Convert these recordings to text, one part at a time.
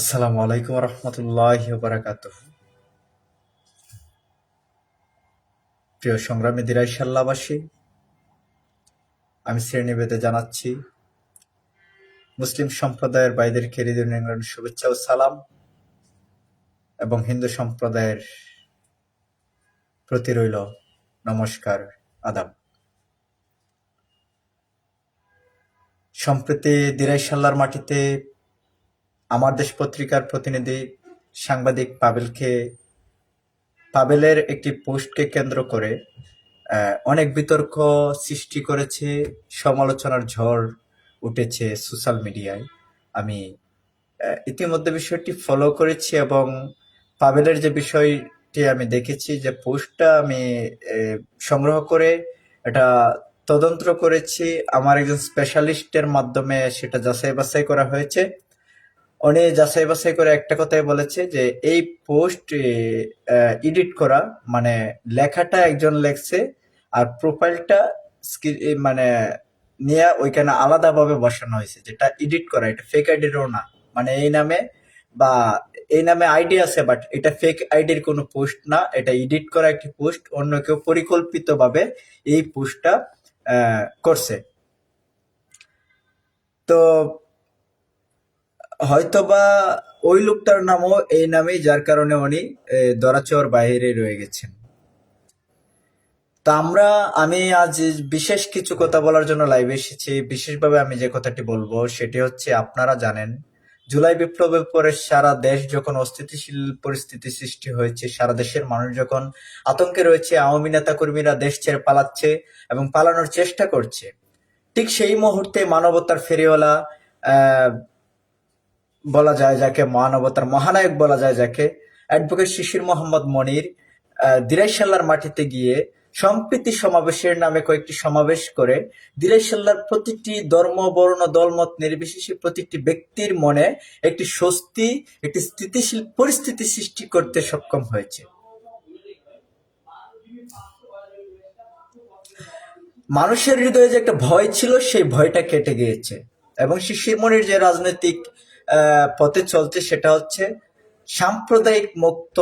আসসালামু আলাইকুম রহমতুল্লাহ বারাকাত প্রিয় সংগ্রামী দিরাই সাল্লাবাসী আমি শ্রেণীবেদে জানাচ্ছি, মুসলিম সম্প্রদায়ের বাইদেরকে হৃদয় ইংল্যান্ড শুভেচ্ছা ও সালাম এবং হিন্দু সম্প্রদায়ের প্রতি রইল নমস্কার, আদাব। সম্প্রতি দিরাই সাল্লার মাটিতে আমার দেশ পত্রিকার প্রতিনিধি সাংবাদিক পাবেলকে, পাবেলের একটি পোস্টকে কেন্দ্র করে অনেক বিতর্ক সৃষ্টি করেছে, সমালোচনার ঝড় উঠেছে সোশ্যাল মিডিয়ায়। আমি ইতিমধ্যে বিষয়টি ফলো করেছি এবং পাবেলের যে বিষয়টি আমি দেখেছি, যে পোস্টটা আমি সংগ্রহ করে এটা তদন্ত করেছি। আমার একজন স্পেশালিস্টের মাধ্যমে সেটা যাচাই বাছাই করা হয়েছে। উনি যাচাই বাছাই করে একটা কথাই বলেছে যে, এই পোস্ট এডিট করা মানে লেখাটা একজন লেখছে আর প্রোফাইলটা মানে নিয়ে ওইখানে আলাদাভাবে বসানো হয়েছে। যেটা এডিট করা, এটা ফেক আইডিরও না। মানে এই নামে বা এই নামে আইডি আছে বাট এটা ফেক আইডির কোনো পোস্ট না। এটা এডিট করা একটি পোস্ট অন্য কেউ পরিকল্পিতভাবে এই পোস্টটা করছে। তো হয়তোবা ওই লোকটার নামও এই নামেই, যার কারণে উনি দরাচর বাইরে রয়ে গেছেন। তো আমরা, আমি আজ বিশেষ কিছু কথা বলার জন্য লাইভে এসেছি। বিশেষভাবে আমি যে কথাটি বলব, সেটি হচ্ছে আপনারা জানেন, জুলাই বিপ্লবের পরে সারা দেশ যখন অস্থিতিশীল পরিস্থিতি সৃষ্টি হয়েছে, সারা দেশের মানুষ যখন আতঙ্কে রয়েছে, আওয়ামী নেতা কর্মীরা দেশ ছেড়ে পালাচ্ছে এবং পালানোর চেষ্টা করছে। ঠিক সেই মুহূর্তে মানবতার ফেরিওয়ালা বলা যায় যাকে মানবতার মহানায়ক বলা যায়, যাকে অ্যাডভোকেট শিশির মোহাম্মদ মনির দিরাইশাল্লার মাটিতে গিয়ে সম্প্রীতি সমাবেশের নামে কয়েকটি সমাবেশ করে দিরাইশাল্লার প্রতিটি ধর্ম, বর্ণ, দলমত নির্বিশেষে প্রতিটি ব্যক্তির মনে একটি স্বস্তি, একটি স্থিতিশীল পরিস্থিতি সৃষ্টি করতে সক্ষম হয়েছে। মানুষের হৃদয়ে যে একটা ভয় ছিল, সেই ভয়টা কেটে গিয়েছে। এবং শিশির মনির যে রাজনৈতিক পথে চলছে সেটা হচ্ছে সাম্প্রদায়িক মুক্ত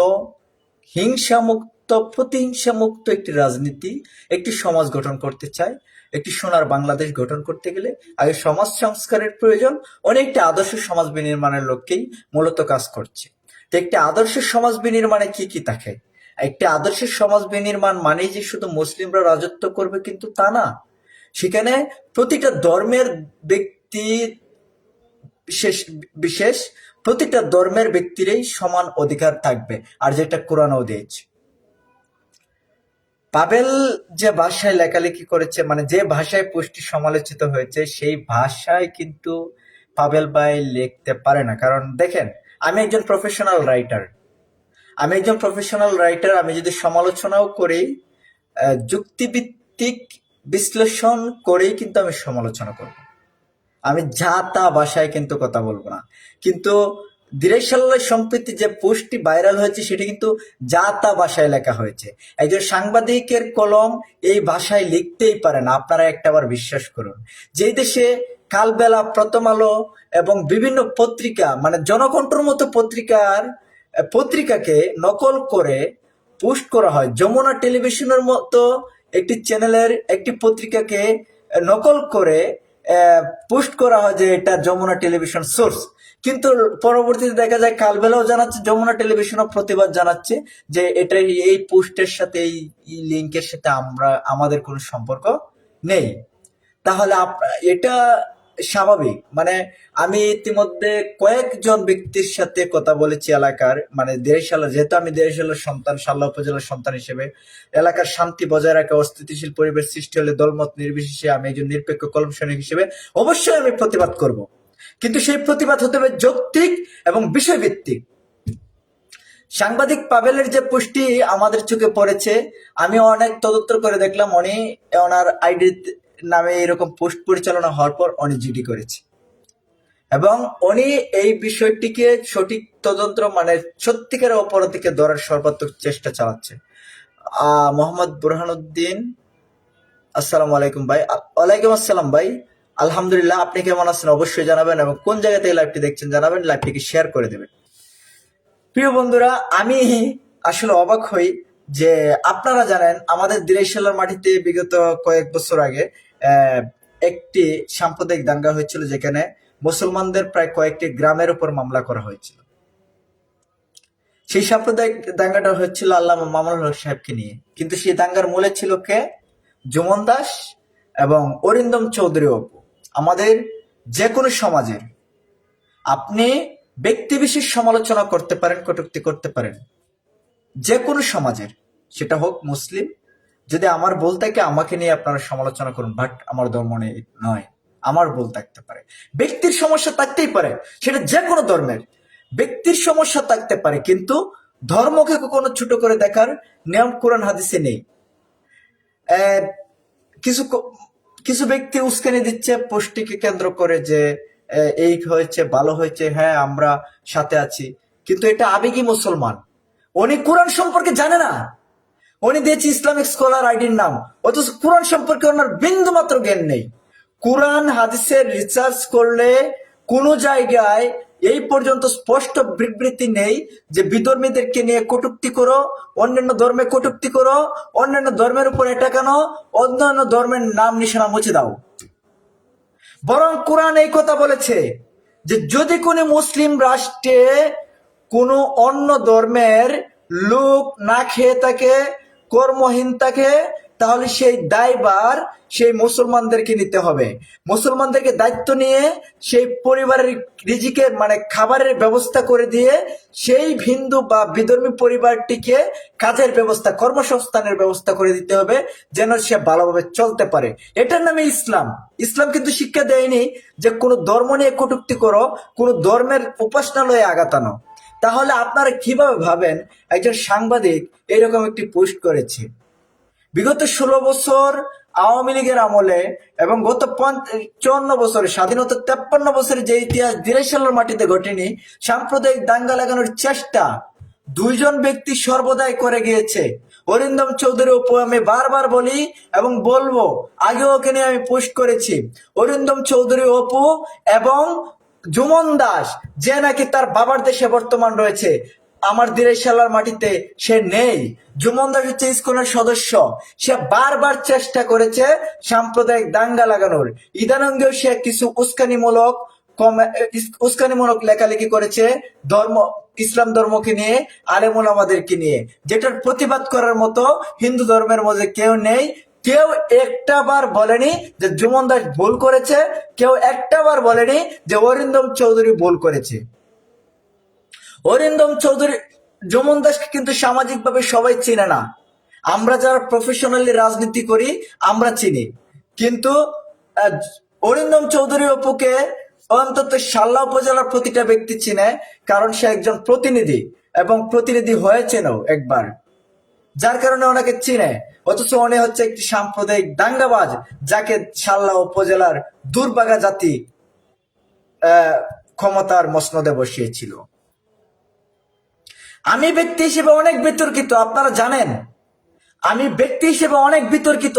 হিংসা মুক্ত প্রতিহিংসা মুক্ত একটি রাজনীতি, একটি সমাজ গঠন করতে চায়, একটি সোনার বাংলাদেশ গঠন করতে গেলে আগে সমাজ সংস্কারের প্রয়োজন, অনেকটা আদর্শ সমাজ বিনির্মাণের লক্ষ্যেই মূলত কাজ করছে। তো একটি আদর্শ সমাজ বিনির্মাণে কি কি থাকে? একটি আদর্শ সমাজ বিনির্মাণ মানেই যে শুধু মুসলিমরা রাজত্ব করবে কিন্তু তা না। সেখানে প্রতিটা ধর্মের ব্যক্তি বিশেষ বিশেষ, প্রতিটা ধর্মের ব্যক্তিরই সমান অধিকার থাকবে, আর যেটা কোরআনও দিয়েছে। পাবেল যে ভাষায় লেখালেখি করেছে মানে যে ভাষায় পুষ্টি সমালোচিত হয়েছে, সেই ভাষায় কিন্তু পাবেল ভাই লিখতে পারে না। কারণ দেখেন, আমি একজন প্রফেশনাল রাইটার আমি একজন প্রফেশনাল রাইটার আমি যদি সমালোচনাও করি যুক্তিভিত্তিক বিশ্লেষণ করেই কিন্তু আমি সমালোচনা করব। আমি যা তা ভাষায় কিন্তু কথা বলব না। কিন্তু দিরেশাল্লাহ সম্প্রতি যে পোস্টটি ভাইরাল হয়েছে, সেটি কিন্তু যা তা ভাষায় লেখা হয়েছে। একজন সাংবাদিকের কলম এই ভাষায় লিখতেই পারে না, আপনারা একটাবার বিশ্বাস করুন। যেই দেশে কালবেলা, প্রথম আলো এবং বিভিন্ন পত্রিকা মানে জনকণ্ঠর মতো পত্রিকার, পত্রিকাকে নকল করে পোস্ট করা হয়, যমুনা টেলিভিশনের মতো একটি চ্যানেলের একটি পত্রিকাকে নকল করে পোস্ট করা হয় যে এটা যমুনা টেলিভিশন সোর্স। কিন্তু পরবর্তীতে দেখা যায় কালবেলাও জানাচ্ছে, যমুনা টেলিভিশনও প্রতিবাদ জানাচ্ছে যে এটা এই পোস্টের সাথে, এই লিঙ্কের সাথে আমরা, আমাদের কোনো সম্পর্ক নেই। তাহলে এটা স্বাভাবিক। মানে আমি ইতিমধ্যে কয়েকজন ব্যক্তির সাথে কথা বলেছি এলাকার মানে দেড়শালা, যেহেতু আমি দেড়শালার সন্তান সাল্লা উপজেলার সন্তান হিসেবে, এলাকার শান্তি বজায় রাখা, অস্থিতিশীল পরিবেশ সৃষ্টি হলে দলমত নির্বিশেষে আমি একজন নিরপেক্ষ কলম সৈনিক হিসেবে অবশ্যই আমি প্রতিবাদ করব। কিন্তু সেই প্রতিবাদ হতে হবে যৌক্তিক এবং বিষয়ভিত্তিক। সাংবাদিক পাবেলের যে পুষ্টি আমাদের চোখে পড়েছে আমি অনেক তদন্ত করে দেখলাম, উনি ওনার আইডি নামে এরকম পোস্ট পরিচালনা হওয়ার পর উনি জিডি করেছে। এবং উনি এই বিষয়টিকে সঠিক তদন্ত মানে সত্যিকার অপরাধীকে ধরার সর্বাত্মক চেষ্টা চালাচ্ছে। মোহাম্মদ বুরহানুদ্দিন, আসসালামু আলাইকুম ভাই। ওয়ালাইকুম আসসালাম ভাই। আলহামদুলিল্লাহ, আপনি কেমন আছেন অবশ্যই জানাবেন এবং কোন জায়গা থেকে লাইভটি দেখছেন জানাবেন লাইভটিকে শেয়ার করে দেবেন। প্রিয় বন্ধুরা, আমি আসলে অবাক হই যে আপনারা জানেন, আমাদের দিরাইশালার মাটিতে বিগত কয়েক বছর আগে একটি সাম্প্রদায়িক দাঙ্গা হয়েছিল যেখানে মুসলমানদের প্রায় কয়েকটি গ্রামের উপর মামলা করা হয়েছিল। সেই সাম্প্রদায়িক দাঙ্গাটা হচ্ছিল আল্লাহ মামুনুল হক সাহেবকে নিয়ে। কিন্তু সেই দাঙ্গার মূলে ছিল কে? জুমন দাস এবং অরিন্দম চৌধুরী অপু। আমাদের যে কোনো সমাজের আপনি ব্যক্তি বিশেষ সমালোচনা করতে পারেন, কটুক্তি করতে পারেন। যে কোনো সমাজের, সেটা হোক মুসলিম যদি আমার ভুল থাকে, আমাকে নিয়ে আপনারা সমালোচনা করুন বাট আমার ধর্ম নিয়ে। আমার ভুল থাকতে পারে। ব্যক্তির সমস্যা থাকতেই পারে, সেটা যে কোনো ধর্মের। ব্যক্তির সমস্যা থাকতে পারে, কিন্তু ধর্মকে কখনো ছোট করে দেখার নিয়ম কোরআন হাদিসে নেই। কিছু কিছু ব্যক্তি উস্কানি দিচ্ছে পুষ্টিকে কেন্দ্র করে যে এই হয়েছে, ভালো হয়েছে হ্যাঁ আমরা সাথে আছি। কিন্তু এটা আবেগী মুসলমান। উনি কোরআন সম্পর্কে জানে না। উনি দিয়েছে ইসলামিক স্কলার আইডির নাম। অথচ কোরআন সম্পর্কে ওনার বিন্দু মাত্র জ্ঞান নেই। কোরআন হাদিসের রিসার্চ করলে কোনো জায়গায় এই পর্যন্ত স্পষ্ট বিবৃতি নেই যে বিধর্মীদেরকে নিয়ে কটূক্তি করো, অন্যান্য ধর্মে কটূক্তি করো, অন্যান্য ধর্মের উপর এটাকানো অন্যান্য ধর্মের নাম নিশানা মুছে দাও। বরং কোরআন এই কথা বলেছে যে যদি কোনো মুসলিম রাষ্ট্রে কোনো অন্য ধর্মের লোক না খেয়ে থাকে কর্মহীন থাকে তাহলে সেই দায়বার সেই মুসলমানদেরকে নিতে হবে। মুসলমানদেরকে দায়িত্ব নিয়ে সেই পরিবারের রিজিকের মানে খাবারের ব্যবস্থা করে দিয়ে সেই হিন্দু বা বিধর্মী পরিবারটিকে কাজের ব্যবস্থা, কর্মসংস্থানের ব্যবস্থা করে দিতে হবে যেন সে ভালোভাবে চলতে পারে। এটার নামে ইসলাম। ইসলাম কিন্তু শিক্ষা দেয়নি যে কোনো ধর্ম নিয়ে কটূক্তি করো, কোনো ধর্মের উপাসনালয়ে আগাতানো তাহলে আপনারা কীভাবে ভাবেন একজন সাংবাদিক এরকম একটি পোস্ট করেছে? বিগত ষোলো বছর আওয়ামী লীগের আমলে এবং গত চুয়ান্ন বছরে, স্বাধীনতা তেপ্পান্ন বছরের যে ইতিহাস দিরাইশালার মাটিতে ঘটেনি, সাম্প্রদায়িক দাঙ্গা লাগানোর চেষ্টা দুইজন ব্যক্তি সর্বদাই করে গিয়েছে। অরিন্দম চৌধুরী উপু আমি বারবার বলি এবং বলব, আগেও ওকে নিয়ে আমি পোস্ট করেছি। অরিন্দম চৌধুরী, অপু এবং জুমন দাস, যে নাকি তার বাবার দেশে বর্তমান রয়েছে, আমার দিরাইশালার মাটিতে সে নেই। জুমন দাস হচ্ছে ইস্কনের সদস্য। সে বারবার চেষ্টা করেছে সাম্প্রদায়িক দাঙ্গা লাগানোর। ইদানঙ্গেও সে কিছু উস্কানিমূলক উস্কানিমূলক লেখালেখি করেছে ধর্ম ইসলাম ধর্মকে নিয়ে, আলেমুল আমাদেরকে নিয়ে, যেটার প্রতিবাদ করার মতো হিন্দু ধর্মের মধ্যে কেউ নেই। কেউ একটা বার বলেনি যে জুমন দাস ভুল করেছে, কেউ একটা বার বলেনি যে অরিন্দম চৌধুরী ভুল করেছে। অরিন্দম চৌধুরী যমন দাসকে কিন্তু সামাজিকভাবে সবাই চিনে না। আমরা যারা প্রফেশনালি রাজনীতি করি, আমরা চিনি। কিন্তু অরিন্দম চৌধুরী অপুকে অন্তত সাল্লা উপজেলার প্রতিটা ব্যক্তি চিনে, কারণ সে একজন প্রতিনিধি এবং প্রতিনিধি হয়েছেনও একবার। যার কারণে ওনাকে চিনে। অথচ উনি হচ্ছে একটি সাম্প্রদায়িক দাঙ্গাবাজ, যাকে সাল্লা উপজেলার দুর্বাগা জাতি ক্ষমতার মসনদে বসিয়েছিল। আমি ব্যক্তি হিসেবে অনেক বিতর্কিত, আপনারা জানেন। আমি ব্যক্তি হিসেবে অনেক বিতর্কিত।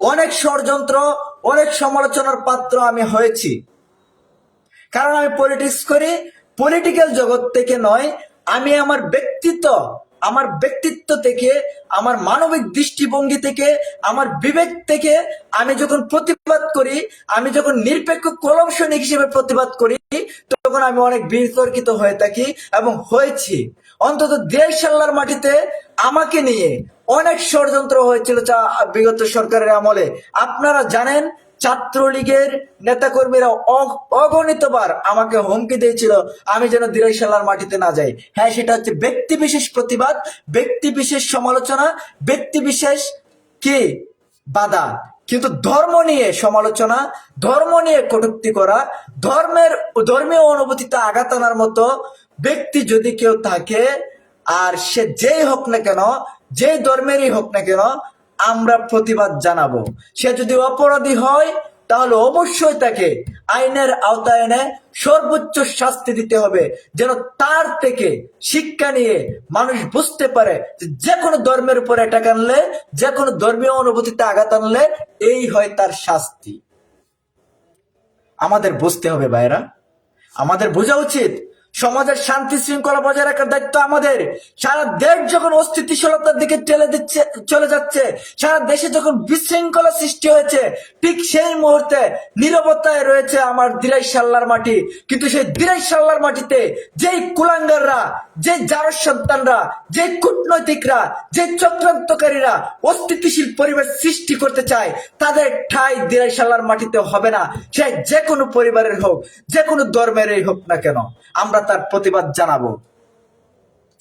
অনেক ষড়যন্ত্র, অনেক সমালোচনার পাত্র আমি হয়েছি। কারণ আমি পলিটিক্স করি, পলিটিক্যাল জগৎ থেকে নয়, আমি আমার ব্যক্তিত্ব আমার ব্যক্তিত্ব থেকে, আমার মানবিক দৃষ্টিভঙ্গি থেকে, আমার বিবেক থেকে আমি যখন প্রতিবাদ করি, আমি যখন নিরপেক্ষ কলম সৈনিক হিসেবে প্রতিবাদ করি, তখন আমি অনেক বিতর্কিত হয়ে থাকি এবং হয়েছি। অন্তত দেড় সাল্লার মাটিতে আমাকে নিয়ে অনেক ষড়যন্ত্র হয়েছিল বিগত সরকারের আমলে। আপনারা জানেন ছাত্রলীগের নেতাকর্মীরা অগণিতবার আমাকে হুমকি দিয়েছিল, আমি যেন দিরাইশালার মাটিতে না যাই। হ্যাঁ সেটা হচ্ছে ব্যক্তি বিশেষ প্রতিবাদ, ব্যক্তি বিশেষ সমালোচনা, ব্যক্তি বিশেষ কি? বাধা। কিন্তু ধর্ম নিয়ে সমালোচনা, ধর্ম নিয়ে কটুক্তি করা, ধর্মের, ধর্মীয় অনুভূতিতে আঘাত আনার মতো ব্যক্তি যদি কেউ থাকে, আর সে যেই হোক না কেন, যেই ধর্মেরই হোক না কেন আমরা প্রতিবাদ জানাব। সে যদি অপরাধী হয়, তাহলে অবশ্যই তাকে আইনের আওতায় এনে সর্বোচ্চ শাস্তি দিতে হবে, যেন তার থেকে শিক্ষা নিয়ে মানুষ বুঝতে পারে যে কোনো ধর্মের উপর অ্যাটাক আনলে যে কোনো ধর্মীয় অনুভূতিতে আঘাত আনলে, এই হয় তার শাস্তি। আমাদের বুঝতে হবে ভাইরা আমাদের বোঝা উচিত সমাজের শান্তি শৃঙ্খলা বজায় রাখার দায়িত্ব আমাদের। সারা দেশ যখন অস্থিতিশীলতার দিকে ঠেলে দিচ্ছে, চলে যাচ্ছে, সারা দেশে যখন বিশৃঙ্খলা সৃষ্টি হয়েছে, ঠিক সেই মুহূর্তে নিরবতায় রয়েছে আমার দিরাই সাল্লার মাটি। কিন্তু সেই দিরাই সাল্লার মাটিতে যেই কুলাঙ্গাররা যে জারস সন্তানরা, যে কূটনৈতিকরা, যে চক্রান্তকারীরা অস্তিত্বশীল পরিবেশ সৃষ্টি করতে চায়, তাদের ঠাই দিরাই সাল্লার মাটিতে হবে না। সে যে কোনো পরিবারের হোক, যে কোনো ধর্মেরই হোক না কেন, আমরা তার প্রতিবাদ জানাব।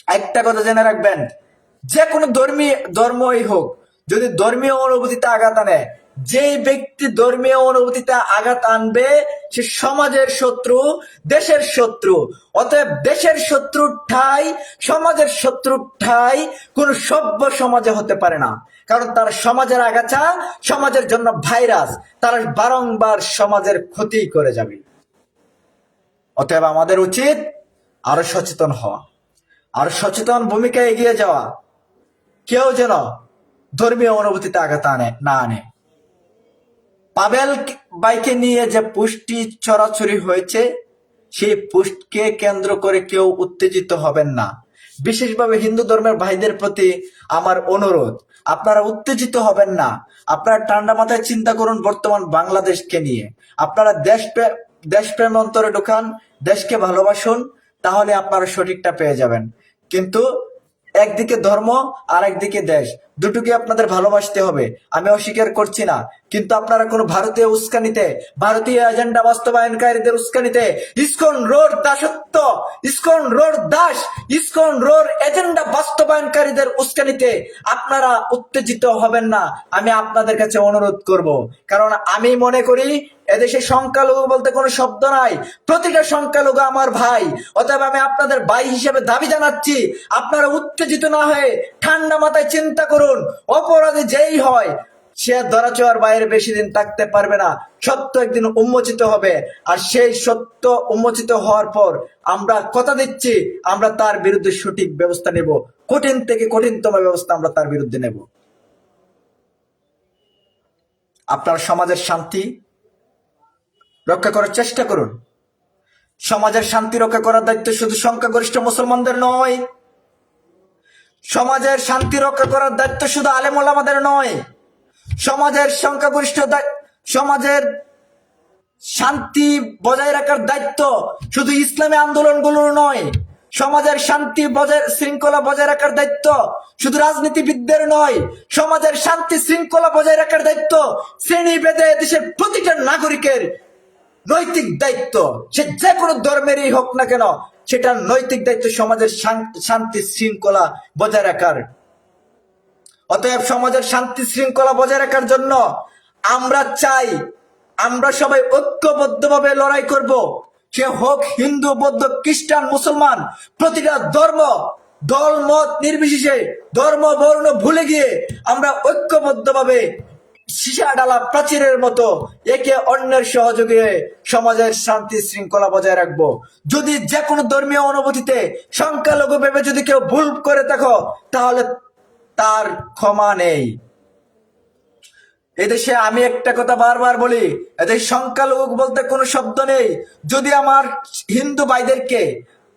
একটা কথা জেনে রাখবেন, যে কোনো ধর্মীয় ধর্মই হোক, যদি ধর্মীয় অনুভূতিতে আঘাত আনে যেই ব্যক্তি ধর্মীয় অনুভূতিতে আঘাত আনবে, সে সমাজের শত্রু, দেশের শত্রু। অতএব দেশের শত্রু ঠাই সমাজের শত্রু ঠাই কোন সভ্য সমাজে হতে পারে না। কারণ তার সমাজের আগাছা সমাজের জন্য ভাইরাস। তারা বারংবার সমাজের ক্ষতি করে যাবে। অতএব আমাদের উচিত আরও সচেতন হওয়া। আর সচেতন ভূমিকা এগিয়ে যাওয়া। কেউ যেন ধর্মীয় অনুভূতিতে আঘাত আনে, না আনে। পাবেল বাইকে নিয়ে যে পুষ্টি ছড়াছড়ি হয়েছে, সেই পুষ্টকে কেন্দ্র করে কেউ উত্তেজিত হবেন না। বিশেষভাবে হিন্দু ধর্মের ভাইদের প্রতি আমার অনুরোধ, আপনারা উত্তেজিত হবেন না। আপনারা ঠান্ডা মাথায় চিন্তা করুন বর্তমান বাংলাদেশকে নিয়ে। আপনারা দেশ দেশপ্রেম অন্তরে ঢোকান, দেশকে ভালোবাসুন, তাহলে আপনারা সঠিকটা পেয়ে যাবেন। কিন্তু একদিকে ধর্ম আর একদিকে দেশ। দুটোকে আপনাদের ভালোবাসতে হবে। আমি অস্বীকার করছি না। কিন্তু আপনারা কোনো ভারতীয় উস্কানিতে, ভারতীয় এজেন্ডা বাস্তবায়নকারীদের উস্কানিতে, ইসকন রোড দাসত্ব, ইসকন রোড দাস, ইসকন রোড এজেন্ডা বাস্তবায়নকারীদের উস্কানিতে আপনারা উত্তেজিত হবেন না। আমি আপনাদের কাছে অনুরোধ করব। কারণ আমি মনে করি, এদেশে সংখ্যালঘু বলতে কোনো শব্দ নাই। প্রতিটা সংখ্যালঘু আমার ভাই। অতএব আমি আপনাদের ভাই হিসেবে দাবি জানাচ্ছি, আপনারা উত্তেজিত না হয়ে ঠান্ডা মাথায় চিন্তা করুন, অপরাধী যেই হয় সে ধরাচোয়ার বাইরে বেশি দিন থাকতে পারবে না। সত্য একদিন উন্মোচিত হবে। আর সেই সত্য উন্মোচিত হওয়ার পর আমরা কথা দিচ্ছি, আমরা তার বিরুদ্ধে সঠিক ব্যবস্থা নেব। কঠিন থেকে কঠিনতম ব্যবস্থা আমরা তার বিরুদ্ধে নেব। আপনার সমাজের শান্তি রক্ষা করার চেষ্টা করুন। সমাজের শান্তি রক্ষা করার দায়িত্ব শুধু সংখ্যাগরিষ্ঠ মুসলমানদের নয়। সমাজের শান্তি রক্ষা করার দায়িত্ব শুধু আলেমুল আমাদের নয়। সমাজের সংখ্যাগরিষ্ঠ সমাজের শান্তি বজায় রাখার দায়িত্ব শুধু ইসলামী আন্দোলনগুলোর নয়, সমাজের শান্তি বজায়, শৃঙ্খলা বজায় রাখার দায়িত্ব শুধু রাজনীতিবিদদের নয়, সমাজের শান্তি শৃঙ্খলা বজায় রাখার দায়িত্ব শ্রেণি বেদে দেশের প্রতিটা নাগরিকের নৈতিক দায়িত্ব। সে যে কোনো ধর্মেরই হোক না কেন, সেটা নৈতিক দায়িত্ব সমাজের শান্তি শৃঙ্খলা বজায় রাখার অতএব সমাজের শান্তি শৃঙ্খলা বজায় রাখার জন্য আমরা চাই, আমরা সবাই ঐক্যবদ্ধভাবে লড়াই করব। সে হোক হিন্দু, বৌদ্ধ, খ্রিস্টান, মুসলমান, প্রতিটা ধর্ম, দল, মত নির্বিশেষে, ধর্ম, বর্ণ ভুলে গিয়ে আমরা ঐক্যবদ্ধভাবে সীসা ডালা প্রাচীরের মতো একে অন্যের সহযোগে সমাজের শান্তি শৃঙ্খলা বজায় রাখব। যদি যে কোনো ধর্মীয় অনুভূতিতে সংখ্যালঘু ভেবে যদি কেউ ভুল করে দেখো তাহলে তার ক্ষমা নেই। এদেশে আমি একটা কথা বারবার বলি, এদের সংখ্যালঘু বলতে কোনো শব্দ নেই। যদি আমার হিন্দু ভাইদেরকে,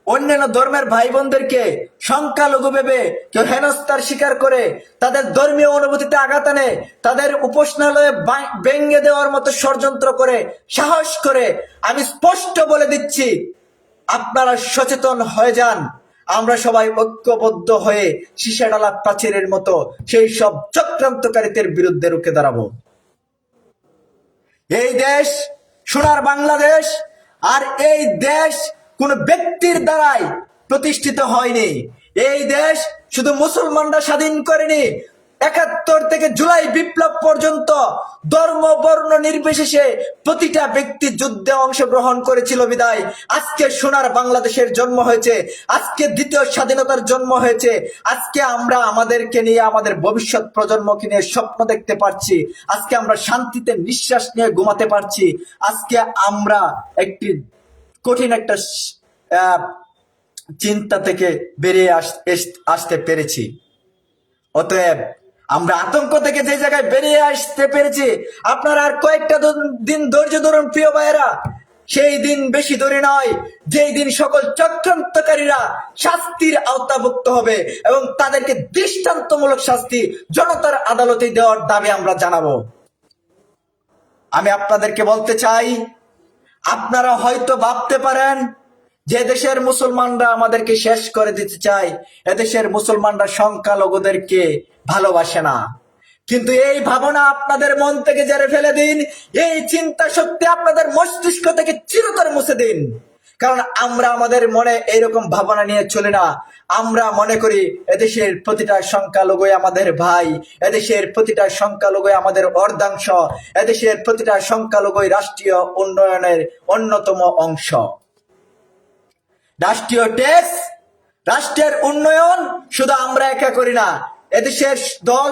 অন্যান্য ধর্মের ভাই বোনদেরকে সংখ্যালঘু ভেবে কেউ হেনস্থার স্বীকার করে, তাদের ধর্মীয় অনুভূতিতে আঘাত আনে, তাদের উপাসনালয়ে ব্যঙ্গে দেওয়ার মতো ষড়যন্ত্র করে, সাহস করে, আমি স্পষ্ট বলে দিচ্ছি, আপনারা সচেতন হয়ে যান। আমরা সবাই ঐক্যবদ্ধ হয়ে সীসাডালা প্রাচীরের মতো সেই সব চক্রান্তকারীদের বিরুদ্ধে রুখে দাঁড়াবো। এই দেশ সোনার বাংলাদেশ, আর এই দেশ কোন ব্যক্তির দ্বারাই প্রতিষ্ঠিত হয়নি। এই দেশ শুধু মুসলমানরা স্বাধীন করেনি একাত্তর থেকে জুলাই বিপ্লব পর্যন্ত ধর্ম বর্ণ নির্বিশেষে প্রতিটা ব্যক্তি যুদ্ধে অংশগ্রহণ করেছিল বিদায়। আজকে সোনার বাংলাদেশের জন্ম হয়েছে, আজকে দ্বিতীয় স্বাধীনতার জন্ম হয়েছে, আজকে আমরা আমাদেরকে নিয়ে, আমাদের ভবিষ্যৎ প্রজন্মকে নিয়ে স্বপ্ন দেখতে পারছি, আজকে আমরা শান্তিতে নিঃশ্বাস নিয়ে ঘুমাতে পারছি, আজকে আমরা একটি কঠিন একটা চিন্তা থেকে বেরিয়ে আসতে পেরেছি। অতএব আমরা আতঙ্ক থেকে যে জায়গায় বেরিয়ে আসতে পেরেছি, আপনারা আর কয়েকটা দিন- ধৈর্য ধরুন প্রিয় ভাইয়েরা। সেই দিন বেশি দূরে নয়, যেই দিন সকল চক্রান্তকারীরা শাস্তির আওতাভুক্ত হবে এবং তাদেরকে দৃষ্টান্তমূলক শাস্তি জনতার আদালতে দেওয়ার দাবি আমরা জানাব। আমি আপনাদেরকে বলতে চাই, আপনারা হয়তো ভাবতে পারেন যে দেশের মুসলমানরা আমাদেরকে শেষ করে দিতে চায় এদেশের মুসলমানরা সংখ্যালঘুদেরকে ভালোবাসে না। কিন্তু এই ভাবনা আপনাদের মন থেকে জেরে ফেলে দিন, এই চিন্তা শক্তি আপনাদের মস্তিষ্ক থেকে চিরতরে মুছে দিন। কারণ আমরা আমাদের মনে এইরকম ভাবনা নিয়ে চলি না। আমরা মনে করি এদেশের প্রতিটা সংখ্যালঘুই আমাদের ভাই এদেশের প্রতিটা সংখ্যালঘুই আমাদের অর্ধাংশ এদেশের প্রতিটা সংখ্যালঘুই রাষ্ট্রীয় উন্নয়নের অন্যতম অংশ। রাষ্ট্রীয় ট্যাক্স, রাষ্ট্রের উন্নয়ন শুধু আমরা একা করি না, এদেশের দল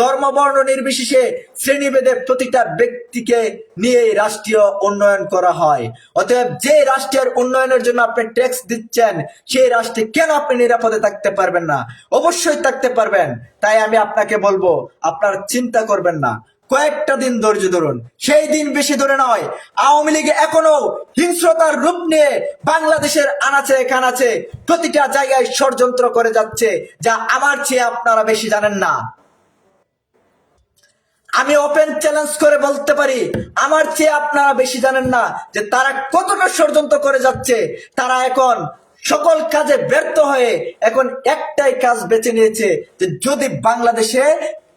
ধর্ম, বর্ণ নির্বিশেষে শ্রেণীভেদে প্রতিটা ব্যক্তিকে নিয়ে রাষ্ট্রীয় উন্নয়ন করা হয়। অতএব যে রাষ্ট্রের উন্নয়নের জন্য আপনি ট্যাক্স দিচ্ছেন, সেই রাষ্ট্রে কেন আপনি নিরাপদে থাকতে পারবেন না? অবশ্যই থাকতে পারবেন। তাই আমি আপনাকে বলব, আপনার চিন্তা করবেন না। কয়েকটা দিন ধৈর্য ধরুন। সেই দিন বেশি ধরে নয়। আওয়ামী লীগ এখনও হিংস্রতার রূপ নিয়ে বাংলাদেশের আনাচে কানাচে প্রতিটা জায়গায় ষড়যন্ত্র করে যাচ্ছে, যা আমার চেয়ে আপনারা বেশি জানেন না। আমি ওপেন চ্যালেঞ্জ করে বলতে পারি, আমার চেয়ে আপনারা বেশি জানেন না যে তারা কতটা ষড়যন্ত্র করে যাচ্ছে। তারা এখন সকল কাজে ব্যর্থ হয়ে এখন একটাই কাজ বেছে নিয়েছে যে যদি বাংলাদেশে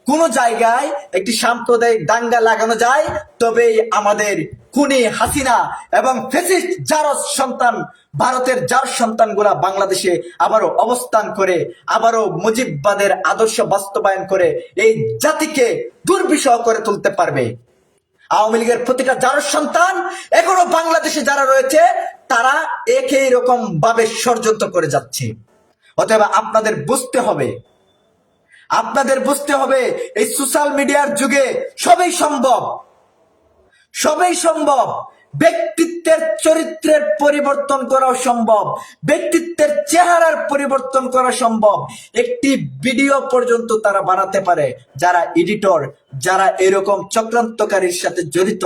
কোন জায়গায় একটি সাম্প্রদায়িক দাঙ্গা লাগানো যায়, তবেই আমাদের খুনি হাসিনা এবং ফেসিস্ট জারস সন্তান, ভারতের যার সন্তানগুলা বাংলাদেশে আবারও অবস্থান করে, আবারও মুজিববাদের আদর্শ বাস্তবায়ন করে এই জাতিকে দুর্বিষহ করে তুলতে পারবে। আওয়ামী লীগের প্রতিটা যার সন্তান এখনও বাংলাদেশে যারা রয়েছে, তারা একই রকম ভাবে ষড়যন্ত্র করে যাচ্ছে। অতএব আপনাদের বুঝতে হবে আপনাদের বুঝতে হবে, এই সোশ্যাল মিডিয়ার যুগে সবই সম্ভব। সবই সম্ভব। ব্যক্তিত্বের চরিত্রের পরিবর্তন করা সম্ভব। ব্যক্তিত্বের চেহারার পরিবর্তন করা সম্ভব। একটি ভিডিও পর্যন্ত তারা বানাতে পারে। যারা এডিটর যারা এরকম চক্রান্তকারীর সাথে জড়িত,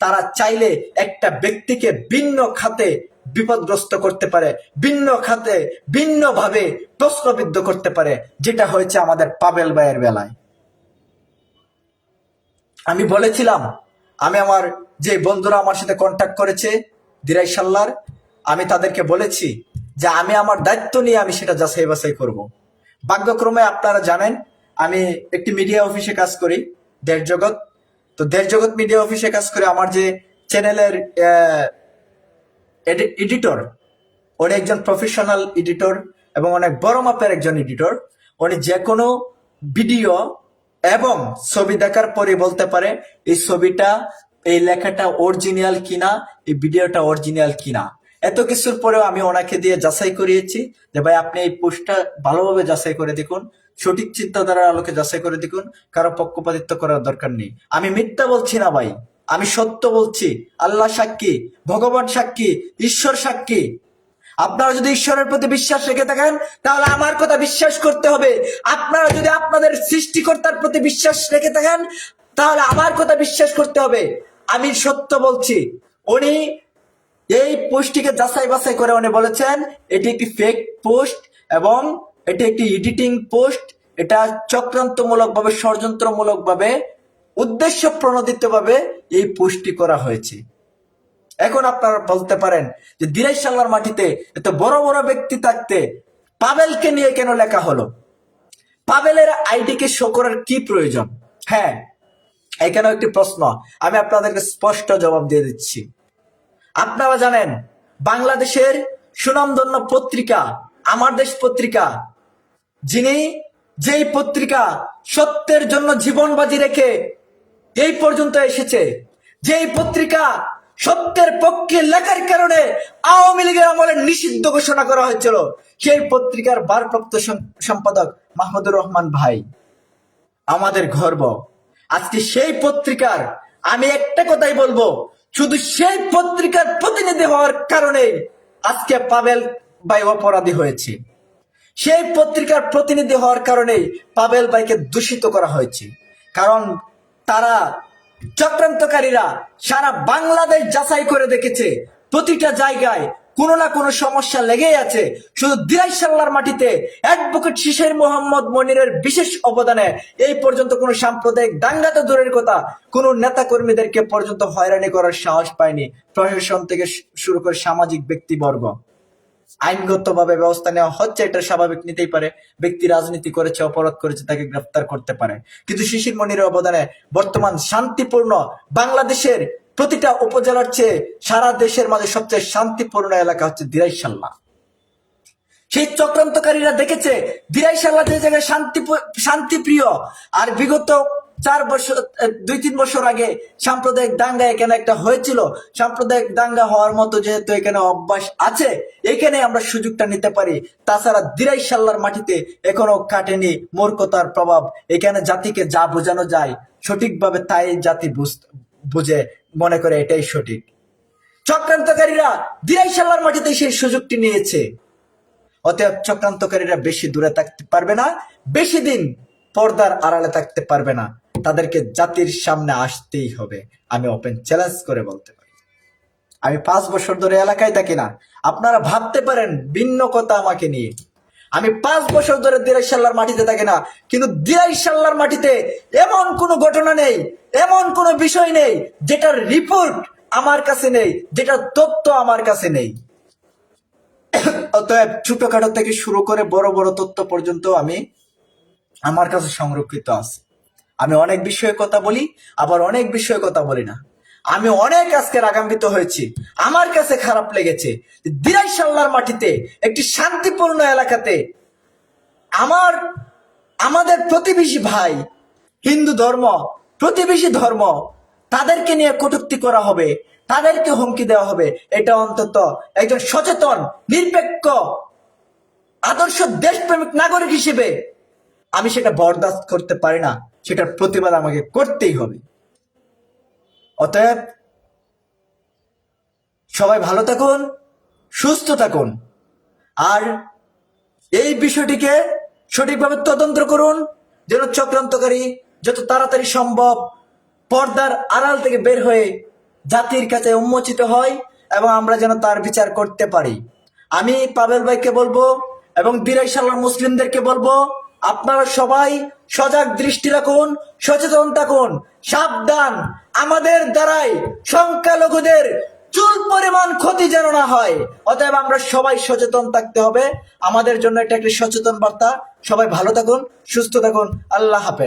তারা চাইলে একটা ব্যক্তিকে ভিন্ন খাতে বিপদগ্রস্ত করতে পারে, ভিন্ন খাতে ভিন্নভাবে প্রশ্নবিদ্ধ করতে পারে, যেটা হয়েছে আমাদের পাবেল ভাইয়ের বেলায়। আমি বলেছিলাম, আমি আমার যে বন্ধুরা আমার সাথে কন্ট্যাক্ট করেছে, দিরাই সাল্লার, আমি তাদেরকে বলেছি যে আমি আমার দায়িত্ব নিয়ে আমি সেটা যাচাই বাছাই করব। ভাগ্যক্রমে আপনারা জানেন, আমি একটি মিডিয়া অফিসে কাজ করি দেড় জগৎ। তো দেড় জগৎ মিডিয়া অফিসে কাজ করে আমার যে চ্যানেলের এডিটর। উনি একজন প্রফেশনাল এডিটর এবং অনেক বড় মাপের একজন এডিটর উনি যে কোনো ভিডিও এবং ছবি দেখার পরে বলতে পারে, এই ছবিটা, এই লেখাটা অরিজিনাল কিনা, এই ভিডিওটা অরিজিনাল কিনা? এত কিছুর পরেও আমি ওনাকে দিয়ে যাচাই করিয়েছি যে, ভাই, আপনি এই পোস্টটা ভালোভাবে যাচাই করে দেখুন, সঠিক চিন্তাধারার আলোকে যাচাই করে দেখুন, কারও পক্ষপাতিত্ব করার দরকার নেই। আমি মিথ্যা বলছি না, ভাই। আমি সত্য বলছি, আল্লাহ সাক্ষী, ভগবান সাক্ষী, ঈশ্বর সাক্ষী। আপনারা যদি ঈশ্বরের প্রতি বিশ্বাস রেখে থাকেন, তাহলে আমার কথা বিশ্বাস করতে হবে। আপনারা যদি আপনাদের সৃষ্টিকর্তার প্রতি বিশ্বাস রেখে থাকেন, তাহলে আমার কথা বিশ্বাস করতে হবে। আমি সত্য বলছি। উনি এই পোস্টটিকে যাচাই বাছাই করে উনি বলেছেন, এটি একটি ফেক পোস্ট এবং এটি একটি এডিটিং পোস্ট এটা চক্রান্তমূলক ভাবে ষড়যন্ত্রমূলক ভাবে উদ্দেশ্য প্রণোদিত ভাবে এই পুষ্টি করা হয়েছে। এখন আপনারা বলতে পারেন যে দিরাই সাল্লার মাটিতে এত বড় বড় ব্যক্তি থাকতে পাবেলকে নিয়ে কেন লেখা হলো? পাবেলের আইডিকে শো করার কি প্রয়োজন? হ্যাঁ এখানেও একটি প্রশ্ন, আমি আপনাদেরকে স্পষ্ট জবাব দিয়ে দিচ্ছি। আপনারা জানেন, বাংলাদেশের সুনামধন্য পত্রিকা, আমার দেশ পত্রিকা, যিনি যেই পত্রিকা সত্যের জন্য জীবন বাজি রেখে এই পর্যন্ত এসেছে, যেই পত্রিকা সত্যের পক্ষে লেখার কারণে আওয়ামী লীগের আমলে নিষিদ্ধ ঘোষণা করা হয়েছিল, সেই পত্রিকার ভারপ্রাপ্ত সম্পাদক মাহমুদুর রহমান ভাই। আমাদের গর্ব। আজকে সেই পত্রিকার, আমি একটা কথাই বলব, শুধু সেই পত্রিকার প্রতিনিধি হওয়ার কারণে আজকে পাবেল ভাই অপরাধী হয়েছে। সেই পত্রিকার প্রতিনিধি হওয়ার কারণে পাবেল ভাইকে দূষিত করা হয়েছে। কারণ তারা চক্রান্তকারীরা সারা বাংলাদেশ যাচাই করে দেখেছে। প্রতিটা জায়গায় কোনো না কোনো সমস্যা লেগেই আছে। শুধু দিরাই সাল্লার মাটিতে অ্যাডভোকেট শিশের মোহাম্মদ মনিরের বিশেষ অবদানে এই পর্যন্ত কোনো সাম্প্রদায়িক দাঙ্গা তো দূরের কথা, কোনো নেতা কর্মীদেরকে পর্যন্ত হয়রানি করার সাহস পায়নি প্রশাসন থেকে শুরু করে সামাজিক ব্যক্তিবর্গ। আইনগতভাবে ব্যবস্থা নেওয়া হচ্ছে, এটা স্বাভাবিক নিতেই পারে। ব্যক্তি রাজনীতি করেছে, অপরাধ করেছে, তাকে গ্রেফতার করতে পারে। কিন্তু শিশির মনিরের অবদানে বর্তমান শান্তিপূর্ণ বাংলাদেশের প্রতিটা উপজেলার চেয়ে সারা দেশের মাঝে সবচেয়ে শান্তিপূর্ণ এলাকা হচ্ছে দিরাইশাল্লা। সেই চক্রান্তকারীরা দেখেছে দিরাইশাল্লা যে জায়গায় শান্তি শান্তিপ্রিয় আর বিগত চার বছর দুই, তিন বছর আগে সাম্প্রদায়িক দাঙ্গা এখানে একটা হয়েছিল। সাম্প্রদায়িক দাঙ্গা হওয়ার মতো যেহেতু এখানে অভ্যাস আছে, এখানে আমরা সুযোগটা নিতে পারি। তাছাড়া দিরাইশাল্লার মাটিতে এখনও কাটেনি মূর্খতার প্রভাব। এখানে জাতিকে যা বোঝানো যায়, সঠিকভাবে তাই জাতি বুঝে মনে করে এটাই সঠিক। চক্রান্তকারীরা দিরাইশাল্লার মাটিতে সেই সুযোগটি নিয়েছে। অতএব চক্রান্তকারীরা বেশি দূরে থাকতে পারবে না, বেশি দিন পর্দার আড়ালে থাকতে পারবে না। তাদেরকে জাতির সামনে আসতেই হবে। আমি ওপেন চ্যালেঞ্জ করে বলতে পারি। আমি পাঁচ বছর ধরে এলাকায় থাকি না। আপনারা ভাবতে পারেন, ভিন্ন কথা আমাকে নিয়ে। আমি পাঁচ বছর ধরে দিরাইশাল্লার মাটিতে থাকি না, কিন্তু দিরাইশাল্লার মাটিতে এমন কোনো ঘটনা নেই, এমন কোনো বিষয় নেই, যেটার রিপোর্ট আমার কাছে নেই, যেটার তথ্য আমার কাছে নেই। অতএব ছোটখাটো থেকে শুরু করে বড় বড় তথ্য পর্যন্ত আমি আমার কাছে সংরক্ষিত আছে। আমি অনেক বিষয়ে কথা বলি, আবার অনেক বিষয়ে কথা বলি না। আমি অনেক আজকে রাগান্বিত হয়েছি। আমার কাছে খারাপ লেগেছে দিরাই সাল্লার মাটিতে একটি শান্তিপূর্ণ এলাকাতে আমার, আমাদের প্রতিবেশী ভাই, হিন্দু ধর্ম, প্রতিবেশী ধর্ম, তাদেরকে নিয়ে কটূক্তি করা হবে, তাদেরকে হুমকি দেওয়া হবে। এটা অন্তত একজন সচেতন, নিরপেক্ষ, আদর্শ দেশপ্রেমিক নাগরিক হিসেবে আমি সেটা বরদাস্ত করতে পারি না। সেটার প্রতিবাদ আমাকে করতেই হবে। অতএব সবাই ভালো থাকুন, সুস্থ থাকুন, আর এই বিষয়টিকে সঠিকভাবে তদন্ত করুন, যেন চক্রান্তকারী যত তাড়াতাড়ি সম্ভব পর্দার আড়াল থেকে বের হয়ে জাতির কাছে উন্মোচিত হয় এবং আমরা যেন তার বিচার করতে পারি। আমি পাবেল ভাইকে বলব এবং দিরাইশাল্লাহ মুসলিমদেরকে বলব আপনারা সবাই সজাগ দৃষ্টি রাখুন, সচেতন থাকুন, সাবধান। আমাদের দ্বারাই সংখ্যালঘুদের চুল পরিমাণ ক্ষতি যেন না হয়। অতএব আমরা সবাই সচেতন থাকতে হবে। আমাদের জন্য এটা একটি সচেতন বার্তা। সবাই ভালো থাকুন, সুস্থ থাকুন। আল্লাহ হাফেজ।